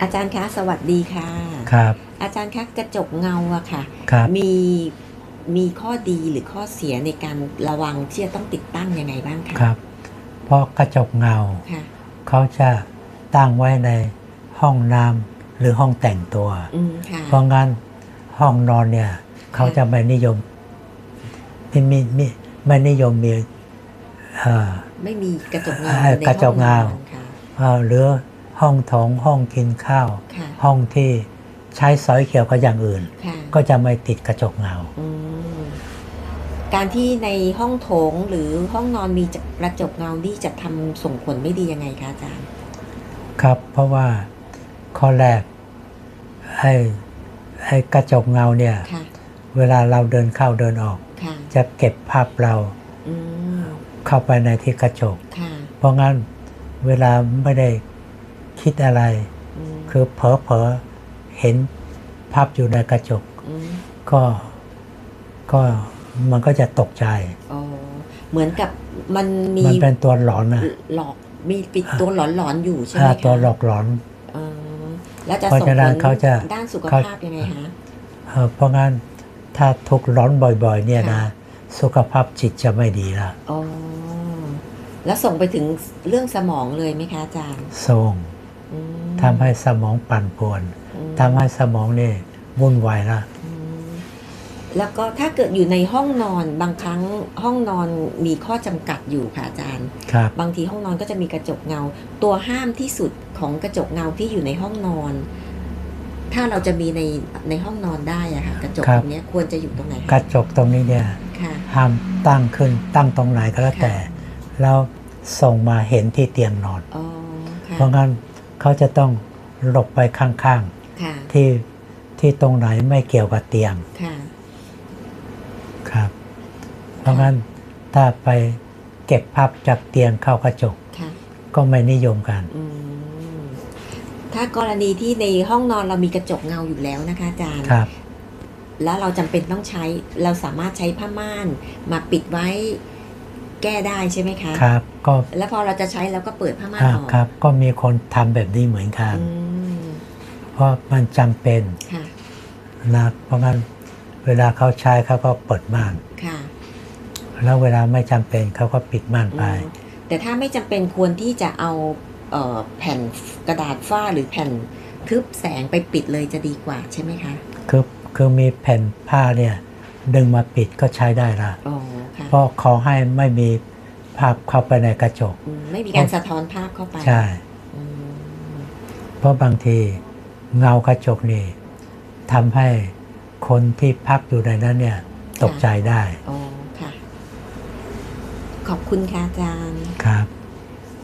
อาจารย์คะสวัสดีค่ะ ครับ อาจารย์คะกระจกเงาอะค่ะครับมีมีข้อดีหรือข้อเสียในการระวังที่จะต้องติดตั้งยังไงบ้างคะครับ เพราะกระจกเงาค่ะเขาจะตั้งไว้ในห้องน้ำหรือห้องแต่งตัวอืมค่ะเพราะงั้นห้องนอนเนี่ยเขาจะไม่นิยมไม่มีไม่ไม่นิยมมีเอ่อไม่มีกระจกเงาเอ่อในกระจกเงาห้อนอนค่ะเอ่อหรือ ห้องโถงห้องกินข้าวค่ะห้องที่ใช้สอยเกี่ยวกับอย่างอื่นค่ะก็จะไม่ติดกระจกเงาอืมการที่ในห้องโถงหรือห้องนอนมีกระจกเงานี่จะทำส่งผลไม่ดียังไงคะอาจารย์ ครับเพราะว่าข้อแรกไอ้ไอ้กระจกเงาเนี่ยค่ะเวลาเราเดินเข้าเดินออกค่ะจะเก็บภาพเราอืมเข้าไปในที่กระจกค่ะเพราะงั้นเวลาไม่ได้ คิดอะไรอืมคือเผลอเผลอๆเห็นภาพอยู่ในกระจกมก็ก็มันก็จะตกใจอ๋อเหมือนกับมันมีมันเป็นตัวหลอนนะหลอกมีปิดตัวหลอนๆอยู่ใช่ไหมอ่าคะตัวหลอกหลอนเออแล้วจะเพราะส่งฉะผนั้นลเขาจะด้านสุขเขาภาพยังไงคะเอ่อเพราะงั้นถ้าทุกข์ร้อนบ่อยๆ เนี่ยนะค่ะสุขภาพจิตจะไม่ดีละอ๋อแล้วส่งไปถึงเรื่องสมองเลยไหมคะอาจารย์ ส่งอืม ทำให้สมองปั่นป่วนอืมทำให้สมองนี่วุ่นวายละอืมแล้วก็ถ้าเกิดอยู่ในห้องนอนบางครั้งห้องนอนมีข้อจำกัดอยู่ค่ะอาจารย์ครับบางทีห้องนอนก็จะมีกระจกเงา ตัวห้ามที่สุดของกระจกเงาที่อยู่ในห้องนอน ถ้าเราจะมีในในห้องนอนได้อะค่ะกระจกตรงเนี้ยควรจะอยู่ตรงไหนกคะระจกตรงนี้เนี่ยค่ะห้ามตั้งขึ้นตั้งตรงไหนก็แล้วแต่ แล้วส่งมาเห็นที่เตียงนอนอ๋อค่ะเพราะงั้น เขาจะต้องหลบไปข้างค่ะๆที่ที่ตรงไหนไม่เกี่ยวกับเตียงค่ะครับ เพราะงั้นถ้าไปเก็บภาพจากเตียงเข้ากระจกค่ะก็ไม่นิยมกันอืมถ้ากรณีที่ในห้องนอนเรามีกระจกเงาอยู่แล้วนะคะอาจารย์ครับ แล้วเราจำเป็นต้องใช้เราสามารถใช้ผ้าม่านมาปิดไว้ แก้ได้ใช่ไหมคะครับ ก็แล้วพอเราจะใช้เราก็เปิดผ้าม่านอ่าออกครับ ก็มีคนทำแบบนี้เหมือนกันอืมเพราะมันจำเป็นค่ะนะเพราะงั้นเวลาเขาใช้เขาก็เปิดม่านค่ะแล้วเวลาไม่จำเป็นเขาก็ปิดม่านไปอืมแต่ถ้าไม่จำเป็นควรที่จะเอาเอ่อแผ่นกระดาษฝ้าหรือแผ่นทึบแสงไปปิดเลยจะดีกว่าใช่ไหมคะ คือคือมีแผ่นผ้าเนี่ย ดึงมาปิดก็ใช้ได้ละอ๋อค่ะเพราะขอให้ไม่มีภาพเข้าไปในกระจกอืมไม่มีการสะท้อนภาพเข้าไป ใช่อืมเพราะบางทีเงากระจกนี่ทำให้คนที่พักอยู่ในนั้นเนี่ย ตกใจได้อ๋อค่ะขอบคุณค่ะอาจารย์ ครับ